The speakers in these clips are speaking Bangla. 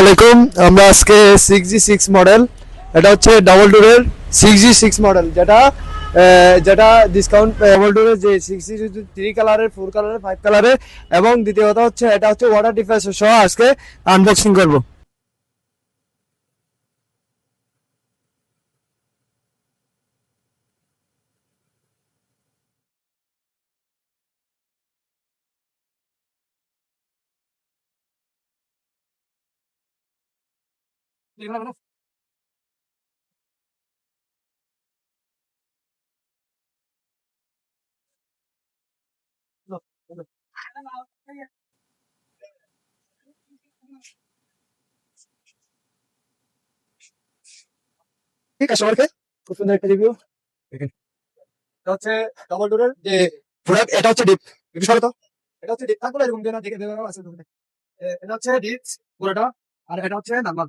আলাইকুম। আমরা আজকে সিক্স জি সিক্স মডেল এটা হচ্ছে ডাবল ডোরের সিক্স জি সিক্স মডেল যেটা যেটা ডিসকাউন্ট ডোরের যে সিক্স জি থ্রি কালারের ফোর কালারের ফাইভ কালারের এবং দ্বিতীয় কথা হচ্ছে, এটা হচ্ছে ওয়াটার ডিফেন্স সহ আজকে আনবক্সিং করব। কাস্টমারকে খুব সুন্দর একটা রিভিউ এটা হচ্ছে ডাবল ডোরের যে প্রোডাক্ট এটা হচ্ছে ডিপ একটু সরে তো। এটা হচ্ছে ডিপ থাকলে এরকম দিয়ে দেখে দেওয়া আছে দোকানে। এটা হচ্ছে ডিপ পুরোটা। আর এটা হচ্ছে নরমাল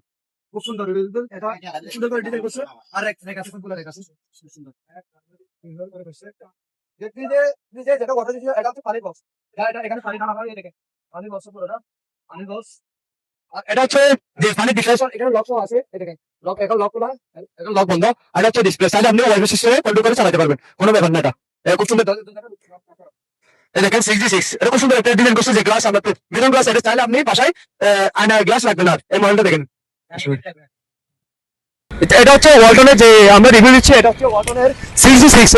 খুব সুন্দর এটা সুন্দর করে ডিজাইন করছে। আর এক আছে আছে খুব সুন্দর। সুন্দর করে করছে দেখবি হয় চাইলে আপনি করে চালাতে পারবেন। কোনো ব্যাপার না এটা। সিক্স এটা ডিজাইন গ্লাস গ্লাস এটা চাইলে আপনি বাসায় আয়না গ্লাস রাখবেন আর। এই মডেলটা দেখেন। এটা হচ্ছে ওয়ালটনের যে আমরা রিভিউ দিচ্ছি, এটা হচ্ছে ওয়ালটনের সিক্স সিক্স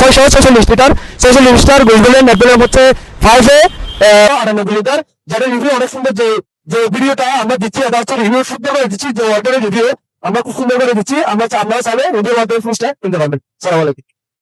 ছয়চল্লিশ লিটার ছয়চল্লিশ লিটার হচ্ছে ফাইভ এ আটানব্বই লিটার। যেটা রিভিউ অনেক সুন্দর যে যে ভিডিওটা আমরা দিচ্ছি, এটা হচ্ছে রিভিউ সুন্দর করে দিচ্ছি, যে ওয়ালটনের রিভিউ আমরা খুব সুন্দর করে দিচ্ছি, আমরা আপনারা চাইলে রিভিউ ওয়ালটনের ফুসটা কিনতে পারবেন। সালাম আলাইকুম